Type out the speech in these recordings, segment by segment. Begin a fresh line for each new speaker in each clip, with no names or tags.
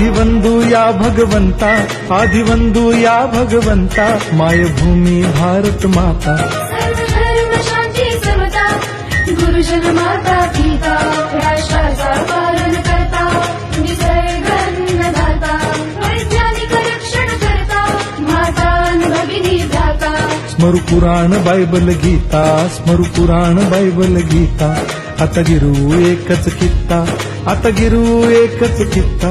आदिवंदू या भगवंता आदिवंदू या भगवंता मायभूमी भारत माता.
सर्व धर्म शांती समता गुरुजन माता पिता राष्ट्राचा पालन करता निसर्गन्नदाता वैज्ञानिक रक्षण करता माता अन् भगिनी भ्राता
स्मरु पुराण बायबल गीता स्मरु पुराण बायबल गीता. आता गिरू एकच कित्ता आता गिरू एकच कित्ता.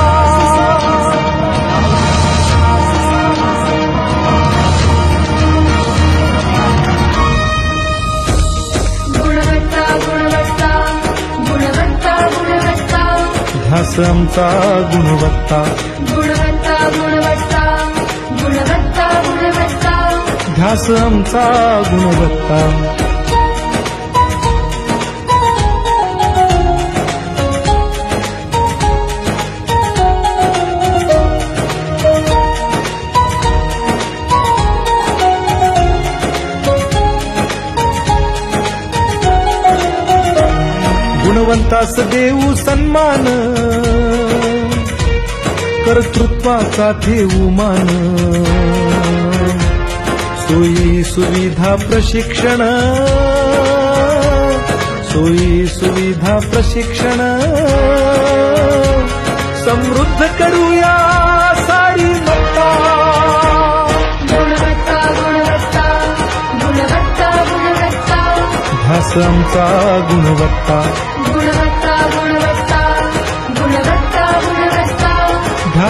ध्यास आमचा गुणवत्ता.
गुणवत्ता गुणवत्ता गुणवत्ता गुणवत्ता.
ध्यास आमचा गुणवत्ता. गुणवंतास देऊ सन्मान. कर्तृत्वाचा ठेवू मान. सोयी सुविधा प्रशिक्षण. सोयी सुविधा प्रशिक्षण. समृद्ध करूया सारी मत्ता.
गुणवत्ता गुणवत्ता गुणवत्ता गुणवत्ता.
ध्यास आमचा गुणवत्ता
गुणवत्ता. गुणवत्ता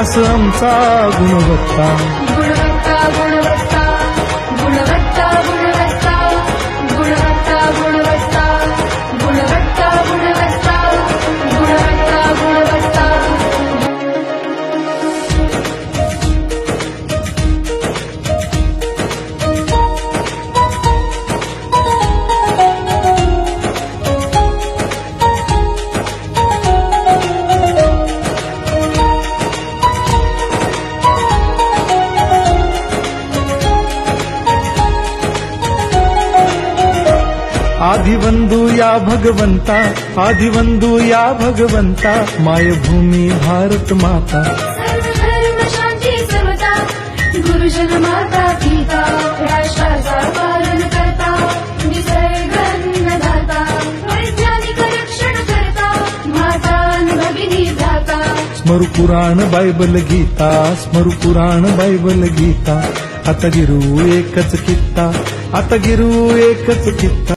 सा गुणवत्ता गुणवत्ता गुणवत्ता गुणवत्ता
आदिवंदू या भगवंता आदिवंदू या भगवंता मायभूमी भारत माता।
सर्व धर्म शांती समता गुरुजन माता पिता राष्ट्राचा पालन करता निसर्ग अन्नदाता वैज्ञानिक रक्षण करता माता अन भगिनी भ्राता।
स्मरू पुराण बायबल गीता स्मरू पुराण बायबल गीता। आता गिरू एकच कित्ता आता गिरू एकच कित्ता।